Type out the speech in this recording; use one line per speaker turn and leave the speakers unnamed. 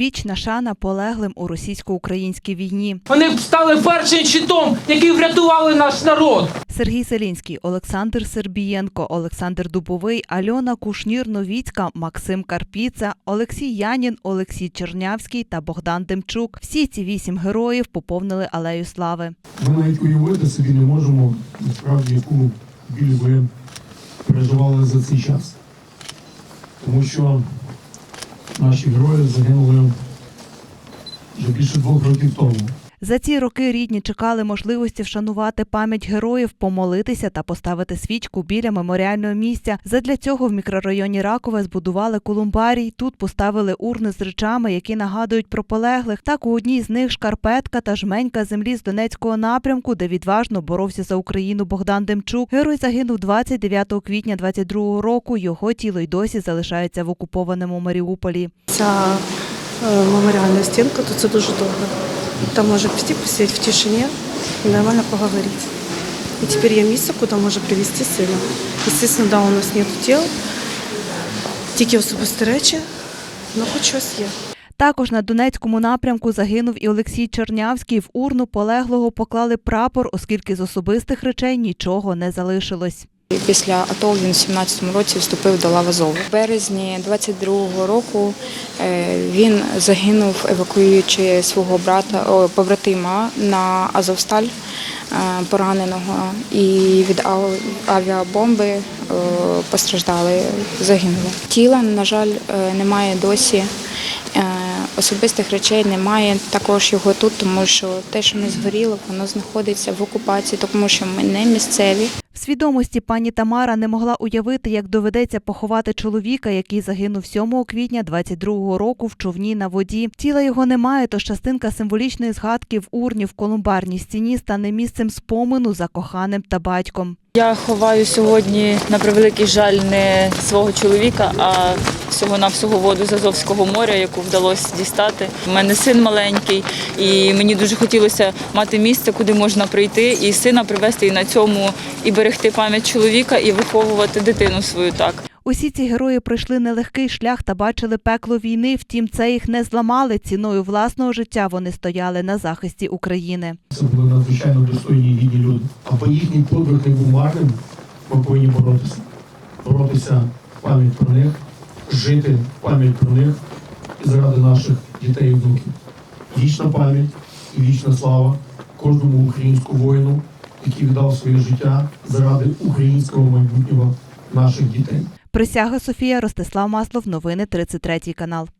Вічна шана полеглим у російсько-українській війні.
Вони б стали першим щитом, який врятували наш народ.
Сергій Селінський, Олександр Сербієнко, Олександр Дубовий, Альона Кушнір-Новіцька, Максим Карпіца, Олексій Янін, Олексій Чернявський та Богдан Демчук. Всі ці вісім героїв поповнили алею слави.
Ми навіть уявити собі не можемо насправді, яку біль ви переживали за цей час. Тому що наші герої загинули вже більше двох років тому.
За ці роки рідні чекали можливості вшанувати пам'ять героїв, помолитися та поставити свічку біля меморіального місця. Задля цього в мікрорайоні Ракове збудували колумбарій. Тут поставили урни з речами, які нагадують про полеглих. Так у одній з них шкарпетка та жменька землі з Донецького напрямку, де відважно боровся за Україну Богдан Демчук. Герой загинув 29 квітня 22 року. Його тіло й досі залишається в окупованому Маріуполі.
Ця е, меморіальна стінка, то це дуже добре. Там може піти посидіти в тишині і нормально поговорити. І тепер є місце, куди може привезти сина. Звісно, да, у нас немає тіл, тільки особисті речі, але хоч щось є.
Також на Донецькому напрямку загинув і Олексій Чернявський. В урну полеглого поклали прапор, оскільки з особистих речей нічого не залишилось.
Після АТО він в 17-му році вступив до лав Азову. В березні 22-го року е, він загинув, евакуюючи свого брата побратима на Азовсталь е, пораненого, і від авіабомби е, постраждали, загинули. Тіла, на жаль, немає досі. Особистих речей немає також його тут, тому що те, що не згоріло, воно знаходиться в окупації, тому що ми не місцеві.
Свідомості пані Тамара не могла уявити, як доведеться поховати чоловіка, який загинув 7 квітня 22-го року в човні на воді. Тіла його немає, тож частинка символічної згадки в урні в колумбарній стіні стане місцем спомину за коханим та батьком.
Я ховаю сьогодні, на превеликий жаль, не свого чоловіка, а всього на всього воду з Азовського моря, яку вдалося дістати. У мене син маленький, і мені дуже хотілося мати місце, куди можна прийти, і сина привезти і на цьому і берегти пам'ять чоловіка, і виховувати дитину свою так.
Усі ці герої пройшли нелегкий шлях та бачили пекло війни. Втім, це їх не зламали. Ціною власного життя вони стояли на захисті України.
Це були надзвичайно достойні гідні люди. Аби їхній подвиг не був марним, ми повинні боротися. Боротися в пам'ять про них, жити в пам'ять про них і заради наших дітей і внуків. Вічна пам'ять і вічна слава кожному українському воїну, який віддав своє життя заради українського майбутнього наших дітей.
Присяга Софія Ростислав Маслов. Новини 33 канал.